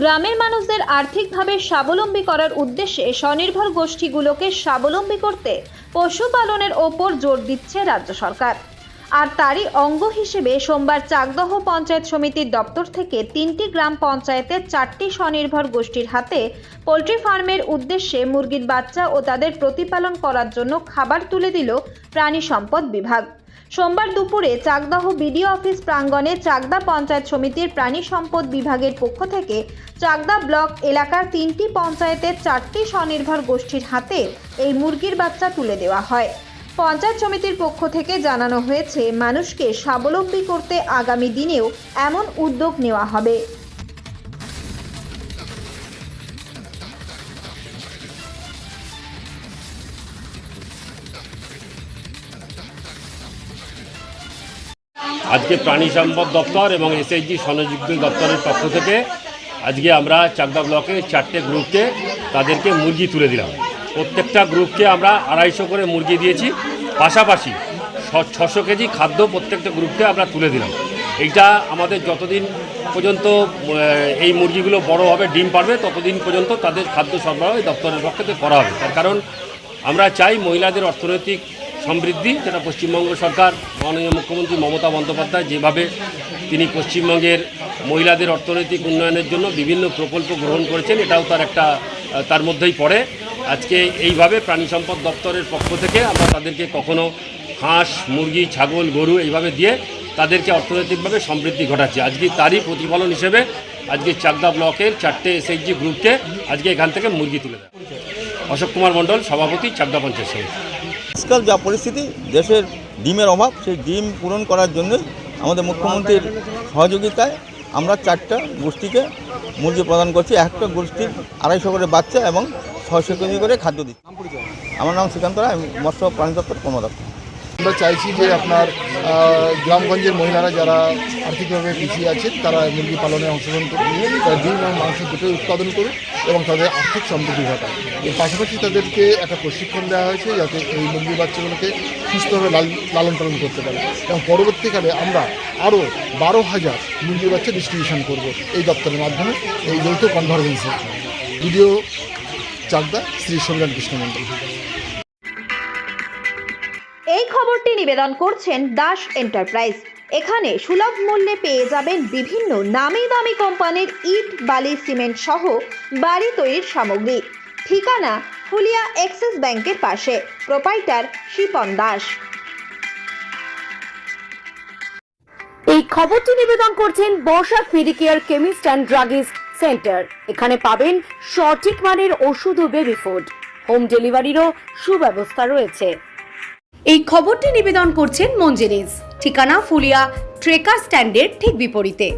গ্রামের মানুষদের আর্থিকভাবে স্বাবলম্বী করার উদ্দেশ্যে স্বনির্ভর গোষ্ঠীগুলোকে স্বাবলম্বী করতে পশুপালনের ওপর জোর দিচ্ছে রাজ্য সরকার। আর তারই অঙ্গ হিসেবে সোমবার চাকদহ পঞ্চায়েত সমিতির দপ্তর থেকে তিনটি গ্রাম পঞ্চায়েতের চারটি স্বনির্ভর গোষ্ঠীর হাতে পোলট্রি ফার্মের উদ্দেশ্যে মুরগির বাচ্চা ও তাদের প্রতিপালন করার জন্য খাবার তুলে দিল প্রাণী সম্পদ বিভাগ। সোমবার দুপুরে চাকদাহ বিডিও অফিস প্রাঙ্গণে চাকদা পঞ্চায়েত সমিতির প্রাণী সম্পদ বিভাগের পক্ষ থেকে চাকদা ব্লক এলাকার তিনটি পঞ্চায়েতের চারটি স্বনির্ভর গোষ্ঠীর হাতে এই মুরগির বাচ্চা তুলে দেওয়া হয়। পঞ্চায়েত সমিতির পক্ষ থেকে জানানো হয়েছে, মানুষকে স্বাবলম্বী করতে আগামী দিনেও এমন উদ্যোগ নেওয়া হবে। আজকে প্রাণী সম্পদ দপ্তর এবং এসএইচজি সংযুক্ত দপ্তরের পক্ষ থেকে আজকে আমরা চাকদা ব্লকে চারটে গ্রুপকে তাদেরকে মুরগি তুলে দিলাম। প্রত্যেকটা গ্রুপকে আমরা আড়াইশো করে মুরগি দিয়েছি। পাশাপাশি ছশো কেজি খাদ্য প্রত্যেকটা গ্রুপকে আমরা তুলে দিলাম। এইটা আমাদের যতদিন পর্যন্ত এই মুরগিগুলো বড় হবে, ডিম পারবে, ততদিন পর্যন্ত তাদের খাদ্য সরবরাহ এই দপ্তরের পক্ষ করা হবে। তার কারণ আমরা চাই মহিলাদের অর্থনৈতিক সমৃদ্ধি, যেটা পশ্চিমবঙ্গ সরকার, মাননীয় মুখ্যমন্ত্রী মমতা বন্দ্যোপাধ্যায় যেভাবে তিনি পশ্চিমবঙ্গের মহিলাদের অর্থনৈতিক উন্নয়নের জন্য বিভিন্ন প্রকল্প গ্রহণ করেছেন, এটাও তার একটা তার মধ্যেই পড়ে। আজকে এইভাবে প্রাণী সম্পদ দপ্তরের পক্ষ থেকে আমরা তাদেরকে কখনো হাঁস, মুরগি, ছাগল, গরু এইভাবে দিয়ে তাদেরকে অর্থনৈতিকভাবে সমৃদ্ধি ঘটাচ্ছি। আজকে তারই প্রতিফলন হিসেবে আজকে চাকদা ব্লকের চারটে এসএইচজি গ্রুপকে আজকে এখান থেকে মুরগি তুলে দেয় অশোক কুমার মণ্ডল, সভাপতি চাকদা পঞ্চায়েত সমিতি। আজকাল যা পরিস্থিতি, দেশের ডিমের অভাব, সেই ডিম পূরণ করার জন্য আমাদের মুখ্যমন্ত্রীর সহযোগিতায় আমরা চারটা গোষ্ঠীকে মুরগি প্রদান করছি। একটা গোষ্ঠীর আড়াইশো করে বাচ্চা এবং ছয়শো কেজি করে খাদ্য দিচ্ছি। আমার নাম শ্রীকান্ত রায় আমি মৎস্য প্রাণী দপ্তর কর্মদপ্তর আমরা চাইছি যে আপনার গ্রামগঞ্জের মহিলারা যারা আর্থিকভাবে পিছিয়ে আছেন তারা মুরগি পালনে অংশগ্রহণ করুন তারা ডিম এবং মাংস দুটোই উৎপাদন করুন এবং তাদের আর্থিক সমৃদ্ধি ঘটায় এর পাশাপাশি তাদেরকে একটা প্রশিক্ষণ দেওয়া হয়েছে যাতে এই মুরগি বাচ্চাগুলোকে সুস্থভাবে লাল- লালন পালন করতে পারে। এবং পরবর্তীকালে আমরা আরও বারো হাজার মুরগি বাচ্চা ডিস্ট্রিবিউশন করব এই দপ্তরের মাধ্যমে এই যৌথ কনভারজেন্সি ভিডিও চাকদা শ্রী সংগ্রাম কৃষ্ণ মন্ডল। এই খবরটি নিবেদন করছেন দাস এন্টারপ্রাইজ। এখানে সুলভ মূল্যে পেয়ে যাবেন বিভিন্ন নামি দামি কোম্পানির ইট বালি সিমেন্ট সহ বাড়ি তৈরির সামগ্রী। ঠিকানা ফুলিয়া এক্সিস ব্যাংকের পাশে প্রোপাইটার শিপন দাস। এই খবরটি নিবেদন করছেন Barsha Medicare chemist and druggist centre. এখানে পাবেন সঠিক মানের ওষুধ ও বেবি ফুড হোম ডেলিভারিরও সুব্যবস্থা রয়েছে। এই খবরটি নিবেদন করছেন মঞ্জেরিজ ঠিকানা ফুলিয়া ট্রেকার স্ট্যান্ডের ঠিক বিপরীতে।